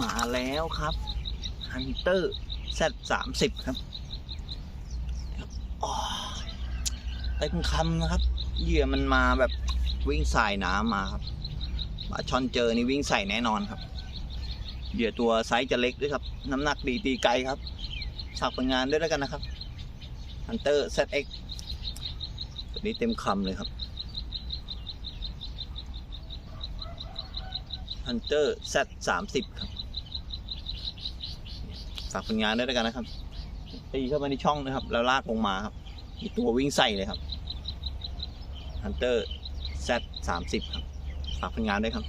มาแล้วครับฮันเตอร์แซดสามสิบครับเต็มคำนะครับ เหยื่อมันมาแบบวิ่งสายน้ำมาครับปลาช่อนเจอนี่วิ่งใส่แน่นอนครับ เหยื่อตัวไซส์จะเล็กด้วยครับ น้ำหนักดีตีไกลครับฝากผลงานด้วยแล้วกันนะครับ Hunter ZX ตัวนี้เต็มคำเลยครับ Hunter Z 3 0ครับ ฝากผลงานด้วยแล้วกันนะครับตีเข้ามาในช่องนะครับ แล้วลากลงมาครับมีตัววิ่งใส่เลยครับ Hunter Z 3 0ครับ ฝากผลงานด้วยครับ